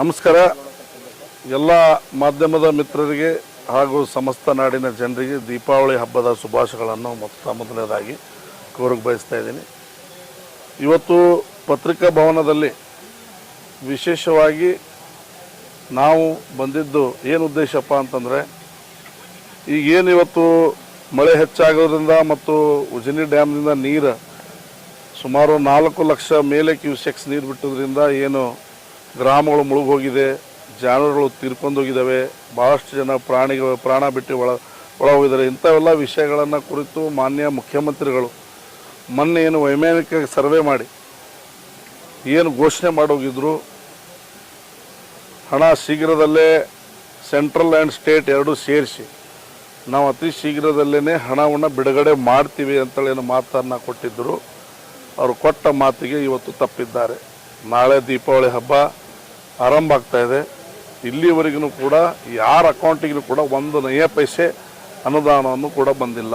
ನಮಸ್ಕಾರ. ಎಲ್ಲ ಮಾಧ್ಯಮದ ಮಿತ್ರರಿಗೆ ಹಾಗೂ ಸಮಸ್ತ ನಾಡಿನ ಜನರಿಗೆ ದೀಪಾವಳಿ ಹಬ್ಬದ ಶುಭಾಶಯಗಳನ್ನು ಮೊತ್ತ ಮೊದಲನೇದಾಗಿ ಕೋರಕ್ಕೆ ಬಯಸ್ತಾ ಇದ್ದೀನಿ. ಇವತ್ತು ಪತ್ರಿಕಾ ಭವನದಲ್ಲಿ ವಿಶೇಷವಾಗಿ ನಾವು ಬಂದಿದ್ದು ಏನು ಉದ್ದೇಶಪ್ಪ ಅಂತಂದರೆ ಈಗೇನು ಇವತ್ತು ಮಳೆ ಹೆಚ್ಚಾಗೋದ್ರಿಂದ ಮತ್ತು ಉಜಿನಿ ಡ್ಯಾಮ್ನಿಂದ ನೀರು ಸುಮಾರು ನಾಲ್ಕು ಲಕ್ಷ ಮೇಲೆ ಕ್ಯೂಸೆಕ್ಸ್ ನೀರು ಬಿಟ್ಟೋದ್ರಿಂದ ಏನು ಗ್ರಾಮಗಳು ಮುಳುಗೋಗಿದೆ ಜಾನುವಾರುಗಳು ತೀರ್ಕೊಂಡೋಗಿದ್ದಾವೆ ಭಾಳಷ್ಟು ಜನ ಪ್ರಾಣಿಗಳು ಪ್ರಾಣ ಬಿಟ್ಟು ಒಳ ಒಳ ಹೋಗಿದ್ದಾರೆ ಇಂಥವೆಲ್ಲ ವಿಷಯಗಳನ್ನು ಕುರಿತು ಮಾನ್ಯ ಮುಖ್ಯಮಂತ್ರಿಗಳು ಮೊನ್ನೆ ಏನು ವೈಮಾನಿಕ ಸರ್ವೆ ಮಾಡಿ, ಏನು ಘೋಷಣೆ ಮಾಡೋಗಿದ್ರು, ಹಣ ಶೀಘ್ರದಲ್ಲೇ ಸೆಂಟ್ರಲ್ ಆ್ಯಂಡ್ ಸ್ಟೇಟ್ ಎರಡೂ ಸೇರಿಸಿ, ನಾವು ಅತಿ ಶೀಘ್ರದಲ್ಲೇ ಹಣವನ್ನು ಬಿಡುಗಡೆ ಮಾಡ್ತೀವಿ ಅಂತೇಳಿ ಮಾತನ್ನು ಕೊಟ್ಟಿದ್ದರು ಅವರು ಕೊಟ್ಟ ಮಾತಿಗೆ ಇವತ್ತು ತಪ್ಪಿದ್ದಾರೆ. ನಾಳೆ ದೀಪಾವಳಿ ಹಬ್ಬ. ಆರಂಭ ಆಗ್ತಾ ಇದೆ. ಇಲ್ಲಿವರೆಗೂ ಕೂಡ ಯಾರ ಅಕೌಂಟಿಗೂ ಕೂಡ ಒಂದು ನಯ ಪೈಸೆ ಅನುದಾನವನ್ನು ಕೂಡ ಬಂದಿಲ್ಲ.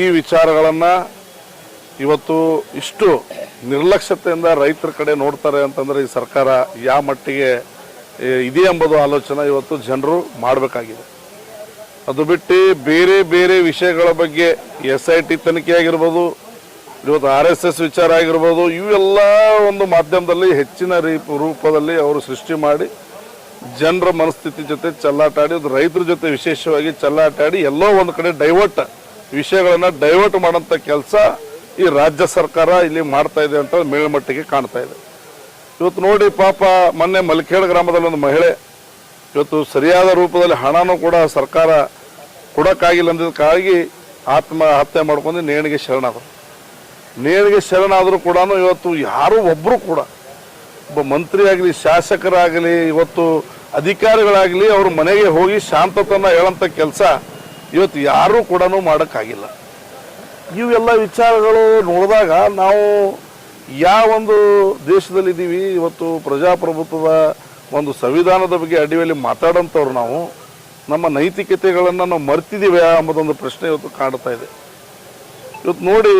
ಈ ವಿಚಾರಗಳನ್ನು ಇವತ್ತು ಇಷ್ಟು ನಿರ್ಲಕ್ಷ್ಯತೆಯಿಂದ ರೈತರ ಕಡೆ ನೋಡ್ತಾರೆ ಅಂತಂದರೆ ಈ ಸರ್ಕಾರ ಯಾವ ಮಟ್ಟಿಗೆ ಇದೆ ಎಂಬುದು ಆಲೋಚನೆ ಇವತ್ತು ಜನರು ಮಾಡಬೇಕಾಗಿದೆ. ಅದು ಬಿಟ್ಟು ಬೇರೆ ಬೇರೆ ವಿಷಯಗಳ ಬಗ್ಗೆ ಎಸ್ ಐ ಟಿ ತನಿಖೆ ಆಗಿರ್ಬೋದು ಇವತ್ತು ಆರ್ ಎಸ್ ಎಸ್ ವಿಚಾರ ಆಗಿರ್ಬೋದು, ಇವೆಲ್ಲ ಒಂದು ಮಾಧ್ಯಮದಲ್ಲಿ ಹೆಚ್ಚಿನ ರೀಪ ರೂಪದಲ್ಲಿ ಅವರು ಸೃಷ್ಟಿ ಮಾಡಿ, ಜನರ ಮನಸ್ಥಿತಿ ಜೊತೆ ಚಲ್ಲಾಟಾಡಿ ಅದು ರೈತರ ಜೊತೆ ವಿಶೇಷವಾಗಿ ಚಲ್ಲಾಟಾಡಿ ಎಲ್ಲೋ ಒಂದು ಕಡೆ ಡೈವರ್ಟ್ ವಿಷಯಗಳನ್ನು ಡೈವರ್ಟ್ ಮಾಡೋಂಥ ಕೆಲಸ ಈ ರಾಜ್ಯ ಸರ್ಕಾರ ಇಲ್ಲಿ ಮಾಡ್ತಾ ಇದೆ ಅಂತ ಮೇಲ್ಮಟ್ಟಿಗೆ ಕಾಣ್ತಾ ಇದೆ. ಇವತ್ತು ನೋಡಿ ಪಾಪ, ಮೊನ್ನೆ ಮಲ್ಕೇಡ್ ಗ್ರಾಮದಲ್ಲಿ ಒಂದು ಮಹಿಳೆ, ಇವತ್ತು ಸರಿಯಾದ ರೂಪದಲ್ಲಿ ಹಣನೂ ಕೂಡ ಸರ್ಕಾರ ಕೊಡೋಕ್ಕಾಗಿಲ್ಲ ಅಂದಿದ್ದಕ್ಕಾಗಿ ಆತ್ಮಹತ್ಯೆ ಮಾಡ್ಕೊಂಡು ನೇಣಿಗೆ ಶರಣಾದರು. ನೇಣಿಗೆ ಶರಣಾದರೂ ಕೂಡ ಇವತ್ತು ಯಾರೂ ಒಬ್ಬರು ಕೂಡ ಒಬ್ಬ ಮಂತ್ರಿ ಆಗಲಿ ಶಾಸಕರಾಗಲಿ, ಇವತ್ತು ಅಧಿಕಾರಿಗಳಾಗಲಿ ಅವ್ರ ಮನೆಗೆ ಹೋಗಿ ಶಾಂತತನ ಹೇಳೋಂಥ ಕೆಲಸ ಇವತ್ತು ಯಾರೂ ಕೂಡ ಮಾಡೋಕ್ಕಾಗಿಲ್ಲ. ಇವೆಲ್ಲ ವಿಚಾರಗಳು ನೋಡಿದಾಗ ನಾವು ಯಾವ ಒಂದು ದೇಶದಲ್ಲಿದ್ದೀವಿ, ಇವತ್ತು ಪ್ರಜಾಪ್ರಭುತ್ವದ ಒಂದು ಸಂವಿಧಾನದ ಬಗ್ಗೆ ಅಡಿಯಲ್ಲಿ ಮಾತಾಡೋಂಥವ್ರು ನಾವು, ನಮ್ಮ ನೈತಿಕತೆಗಳನ್ನು ನಾವು ಮರ್ತಿದ್ದೀವಿ ಅನ್ನೋದೊಂದು ಪ್ರಶ್ನೆ ಇವತ್ತು ಕಾಡ್ತಾ ಇದೆ. ಇವತ್ತು ನೋಡಿ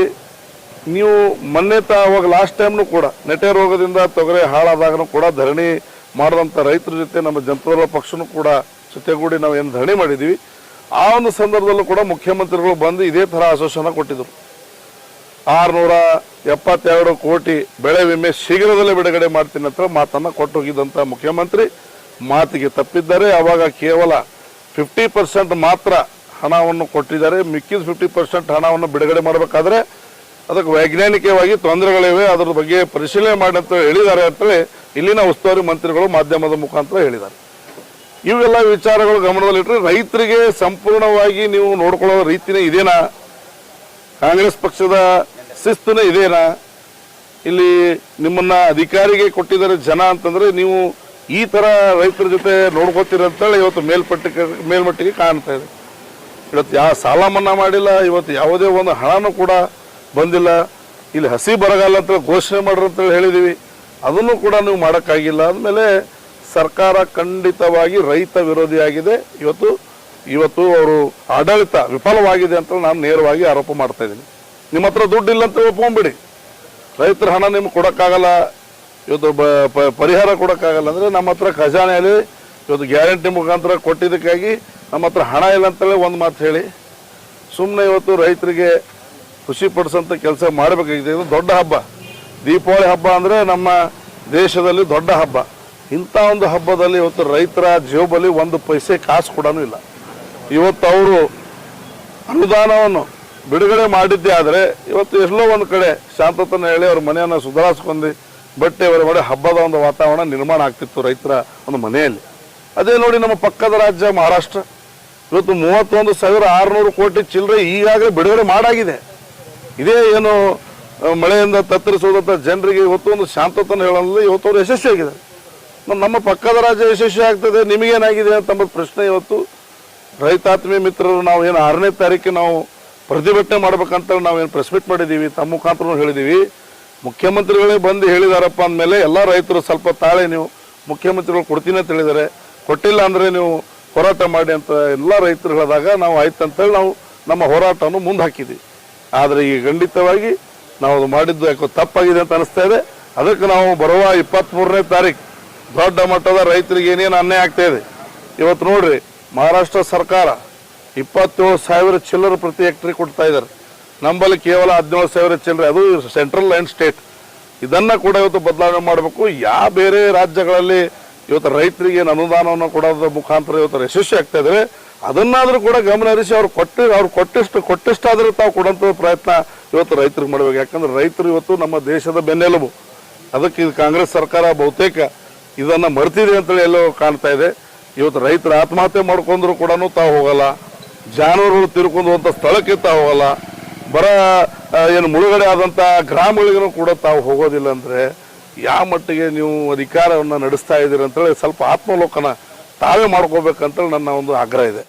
ನೀವು ಮೊನ್ನೆ ತ ಅವಾಗ ಲಾಸ್ಟ್ ಟೈಮ್ನು ಕೂಡ ನೆಟೆ ರೋಗದಿಂದ ತೊಗರೆ ಹಾಳಾದಾಗನು ಕೂಡ ಧರಣಿ ಮಾಡಿದಂಥ ರೈತರ ಜೊತೆ ನಮ್ಮ ಜನತಾದಳ ಪಕ್ಷನೂ ಕೂಡ ಜೊತೆಗೂಡಿ ನಾವು ಏನು ಧರಣಿ ಮಾಡಿದ್ದೀವಿ ಆ ಒಂದು ಸಂದರ್ಭದಲ್ಲೂ ಕೂಡ ಮುಖ್ಯಮಂತ್ರಿಗಳು ಬಂದು ಇದೇ ಥರ ಆಶ್ವಾಸನ ಕೊಟ್ಟಿದ್ದರು ಆರುನೂರ ಎಪ್ಪತ್ತೆರಡು ಕೋಟಿ ಬೆಳೆ ವಿಮೆ ಶೀಘ್ರದಲ್ಲೇ ಬಿಡುಗಡೆ ಮಾಡ್ತೀನಿ ಅಂತ ಮಾತನ್ನು ಕೊಟ್ಟೋಗಿದ್ದಂಥ ಮುಖ್ಯಮಂತ್ರಿ. ಮಾತಿಗೆ ತಪ್ಪಿದ್ದಾರೆ ಆವಾಗ ಕೇವಲ ಫಿಫ್ಟಿ ಪರ್ಸೆಂಟ್ ಮಾತ್ರ ಹಣವನ್ನು ಕೊಟ್ಟಿದ್ದಾರೆ. ಮಿಕ್ಕಿದ ಫಿಫ್ಟಿ ಪರ್ಸೆಂಟ್ ಹಣವನ್ನು ಬಿಡುಗಡೆ ಮಾಡಬೇಕಾದ್ರೆ ಅದಕ್ಕೆ ವೈಜ್ಞಾನಿಕವಾಗಿ ತೊಂದರೆಗಳಿವೆ, ಅದರ ಬಗ್ಗೆ ಪರಿಶೀಲನೆ ಮಾಡಿ ಅಂತ ಹೇಳಿದ್ದಾರೆ ಅಂತೇಳಿ ಇಲ್ಲಿನ ಉಸ್ತುವಾರಿ ಮಂತ್ರಿಗಳು ಮಾಧ್ಯಮದ ಮುಖಾಂತರ ಹೇಳಿದ್ದಾರೆ. ಇವೆಲ್ಲ ವಿಚಾರಗಳು ಗಮನದಲ್ಲಿಟ್ಟರೆ ರೈತರಿಗೆ ಸಂಪೂರ್ಣವಾಗಿ ನೀವು ನೋಡ್ಕೊಳ್ಳೋ ರೀತಿನೇ ಇದೇನಾ? ಕಾಂಗ್ರೆಸ್ ಪಕ್ಷದ ಶಿಸ್ತುನೇ ಇದೇನಾ? ಇಲ್ಲಿ ನಿಮ್ಮನ್ನ ಅಧಿಕಾರಿಗೆ ಕೊಟ್ಟಿದ್ದಾರೆ ಜನ ಅಂತಂದ್ರೆ ನೀವು ಈ ತರ ರೈತರ ಜೊತೆ ನೋಡ್ಕೋತೀರ ಅಂತೇಳಿ ಇವತ್ತು ಮೇಲ್ಪಟ್ಟಿಗೆ ಮೇಲ್ಮಟ್ಟಿಗೆ ಕಾಣ್ತಾ ಇದೆ. ಇವತ್ತು ಯಾವ ಸಾಲ ಮನ್ನಾ ಮಾಡಿಲ್ಲ, ಇವತ್ತು ಯಾವುದೇ ಒಂದು ಹಣನೂ ಕೂಡ ಬಂದಿಲ್ಲ. ಇಲ್ಲಿ ಹಸಿ ಬರಗಾಲ ಅಂತ ಘೋಷಣೆ ಮಾಡ್ರಿ ಅಂತೇಳಿ ಹೇಳಿದೀವಿ. ಅದನ್ನು ಕೂಡ ನೀವು ಮಾಡೋಕ್ಕಾಗಿಲ್ಲ. ಅಂದಮೇಲೆ ಸರ್ಕಾರ ಖಂಡಿತವಾಗಿ ರೈತ ವಿರೋಧಿಯಾಗಿದೆ ಇವತ್ತು ಇವತ್ತು ಅವರು ಆಡಳಿತ ವಿಫಲವಾಗಿದೆ ಅಂತ ನಾನು ನೇರವಾಗಿ ಆರೋಪ ಮಾಡ್ತಾ ಇದ್ದೀನಿ. ನಿಮ್ಮ ಹತ್ರ ದುಡ್ಡು ಇಲ್ಲ ಅಂತ ಒಪ್ಕೊಂಬಿಡಿ. ರೈತರ ಹಣ ನಿಮ್ಗೆ ಕೊಡೋಕ್ಕಾಗಲ್ಲ. ಇವತ್ತು ಪರಿಹಾರ ಕೊಡೋಕ್ಕಾಗಲ್ಲ ಅಂದರೆ ನಮ್ಮ ಹತ್ರ ಖಜಾನೆಯಲ್ಲಿ ಇವತ್ತು ಗ್ಯಾರಂಟಿ ಮುಖಾಂತರ ಕೊಟ್ಟಿದ್ದಕ್ಕಾಗಿ ನಮ್ಮ ಹತ್ರ ಹಣ ಇಲ್ಲ ಅಂತೇಳಿ ಒಂದು ಮಾತು ಹೇಳಿ. ಸುಮ್ಮನೆ ಇವತ್ತು ರೈತರಿಗೆ ಖುಷಿ ಪಡಿಸೋಂಥ ಕೆಲಸ ಮಾಡಬೇಕಾಗಿದೆ. ಇದು ದೊಡ್ಡ ಹಬ್ಬ. ದೀಪಾವಳಿ ಹಬ್ಬ ಅಂದರೆ ನಮ್ಮ ದೇಶದಲ್ಲಿ ದೊಡ್ಡ ಹಬ್ಬ. ಇಂಥ ಒಂದು ಹಬ್ಬದಲ್ಲಿ ಇವತ್ತು ರೈತರ ಜೇಬಲ್ಲಿ ಒಂದು ಪೈಸೆ ಕಾಸು ಕೂಡ ಇಲ್ಲ. ಇವತ್ತು ಅವರು ಅನುದಾನವನ್ನು ಬಿಡುಗಡೆ ಮಾಡಿದ್ದೇ ಆದರೆ ಇವತ್ತು ಎಲ್ಲೋ ಒಂದು ಕಡೆ ಶಾಂತತನ ಹೇಳಿ ಅವ್ರ ಮನೆಯನ್ನು ಸುಧಾರಿಸ್ಕೊಂಡು ಬಟ್ಟೆ ಅವರ ಮಾಡಿ ಹಬ್ಬದ ಒಂದು ವಾತಾವರಣ ನಿರ್ಮಾಣ ಆಗ್ತಿತ್ತು ರೈತರ ಒಂದು ಮನೆಯಲ್ಲಿ. ಅದೇ ನೋಡಿ ನಮ್ಮ ಪಕ್ಕದ ರಾಜ್ಯ ಮಹಾರಾಷ್ಟ್ರ. ಇವತ್ತು ಮೂವತ್ತೊಂದು ಸಾವಿರ ಆರುನೂರು ಕೋಟಿ ಚಿಲ್ಲರೆ ಈಗಾಗಲೇ ಬಿಡುಗಡೆ ಮಾಡಾಗಿದೆ. ಇದೇ ಏನು ಮಳೆಯಿಂದ ತತ್ತರಿಸುವುದಂಥ ಜನರಿಗೆ ಇವತ್ತು ಒಂದು ಶಾಂತತನ ಹೇಳಲು ಇವತ್ತು ಅವರು ಯಶಸ್ವಿಯಾಗಿದ್ದಾರೆ. ನಮ್ಮ ಪಕ್ಕದ ರಾಜ್ಯ ಯಶಸ್ವಿ ಆಗ್ತದೆ, ನಿಮಗೇನಾಗಿದೆ ಅಂತ ಪ್ರಶ್ನೆ ಇವತ್ತು. ರೈತಾತ್ಮೀಯ ಮಿತ್ರರು, ನಾವು ಏನು ಆರನೇ ತಾರೀಕಿಗೆ ನಾವು ಪ್ರತಿಭಟನೆ ಮಾಡ್ಬೇಕಂತ ನಾವು ಏನು ಪ್ರೆಸ್ ಮೀಟ್ ಮಾಡಿದ್ದೀವಿ, ತಮ್ಮ ಮುಖಾಂತರ ಹೇಳಿದ್ದೀವಿ. ಮುಖ್ಯಮಂತ್ರಿಗಳೇ ಬಂದು ಹೇಳಿದಾರಪ್ಪ ಅಂದಮೇಲೆ ಎಲ್ಲ ರೈತರು ಸ್ವಲ್ಪ ತಾಳೆ ನೀವು ಮುಖ್ಯಮಂತ್ರಿಗಳು ಕೊಡ್ತೀನಿ ಅಂತ ಹೇಳಿದ್ದಾರೆ. ಕೊಟ್ಟಿಲ್ಲ ಅಂದರೆ ನೀವು ಹೋರಾಟ ಮಾಡಿ ಅಂತ ಎಲ್ಲ ರೈತರು ಹೇಳಿದಾಗ ನಾವು ಆಯ್ತು ಅಂತೇಳಿ ನಾವು ನಮ್ಮ ಹೋರಾಟವನ್ನು ಮುಂದೆ ಹಾಕಿದ್ದೀವಿ. ಆದರೆ ಈಗ ಖಂಡಿತವಾಗಿ ನಾವು ಅದು ಮಾಡಿದ್ದು ಯಾಕೋ ತಪ್ಪಾಗಿದೆ ಅಂತ ಅನಿಸ್ತಾ ಇದೆ. ಅದಕ್ಕೆ ನಾವು ಬರುವ ಇಪ್ಪತ್ತ್ಮೂರನೇ ತಾರೀಕು ದೊಡ್ಡ ಮಟ್ಟದ ರೈತರಿಗೆ ಏನೇನು ಅನ್ಯಾಯ ಆಗ್ತಾ ಇದೆ. ಇವತ್ತು ನೋಡ್ರಿ, ಮಹಾರಾಷ್ಟ್ರ ಸರ್ಕಾರ ಇಪ್ಪತ್ತೇಳು ಸಾವಿರ ಚಿಲ್ಲರ್ ಪ್ರತಿ ಹೆಕ್ಟ್ರಿ ಕೊಡ್ತಾ ಇದ್ದಾರೆ. ನಂಬಲ್ಲಿ ಕೇವಲ ಹದಿನೇಳು ಸಾವಿರ ಚಿಲ್ಲರೆ, ಅದು ಸೆಂಟ್ರಲ್ ಆ್ಯಂಡ್ ಸ್ಟೇಟ್. ಇದನ್ನ ಕೂಡ ಇವತ್ತು ಬದಲಾವಣೆ ಮಾಡಬೇಕು. ಯಾವ ಬೇರೆ ರಾಜ್ಯಗಳಲ್ಲಿ ಇವತ್ತು ರೈತರಿಗೆ ಏನು ಅನುದಾನವನ್ನು ಕೊಡೋದ್ರ ಮುಖಾಂತರ ಇವತ್ತು ಯಶಸ್ವಿ ಆಗ್ತಾ ಇದ್ದಾರೆ ಅದನ್ನಾದ್ರೂ ಕೂಡ ಗಮನ ಹರಿಸಿ ಅವ್ರು ಕೊಟ್ಟು ಅವ್ರು ಕೊಟ್ಟಿಷ್ಟು ಕೊಟ್ಟಿಷ್ಟಾದರೂ ತಾವು ಕೊಡುವಂಥ ಪ್ರಯತ್ನ ಇವತ್ತು ರೈತರಿಗೆ ಮಾಡಬೇಕು ಯಾಕಂದ್ರೆ ರೈತರು ಇವತ್ತು ನಮ್ಮ ದೇಶದ ಬೆನ್ನೆಲುಬು. ಅದಕ್ಕೆ ಇದು ಕಾಂಗ್ರೆಸ್ ಸರ್ಕಾರ ಬಹುತೇಕ ಇದನ್ನ ಮರ್ತಿದೆ ಅಂತೇಳಿ ಎಲ್ಲೋ ಕಾಣ್ತಾ ಇದೆ. ಇವತ್ತು ರೈತರು ಆತ್ಮಹತ್ಯೆ ಮಾಡ್ಕೊಂಡ್ರು ಕೂಡ ತಾವು ಹೋಗಲ್ಲ. ಜಾನುವಾರುಗಳು ತಿರ್ಕೊಂಡುವಂಥ ಸ್ಥಳಕ್ಕೆ ತಾವು ಹೋಗಲ್ಲ. ಬರ ಏನು ಮುಳುಗಡೆ ಆದಂಥ ಗ್ರಾಮಗಳಿಗೂ ಕೂಡ ತಾವು ಹೋಗೋದಿಲ್ಲ ಅಂದರೆ ಯಾವ ಮಟ್ಟಿಗೆ ನೀವು ಅಧಿಕಾರವನ್ನು ನಡೆಸ್ತಾ ಇದ್ದೀರಿ ಅಂತೇಳಿ ಸ್ವಲ್ಪ ಆತ್ಮಲೋಕನ ತಾವೇ ಮಾಡ್ಕೋಬೇಕಂತೇಳಿ ನನ್ನ ಒಂದು ಆಗ್ರಹ ಇದೆ.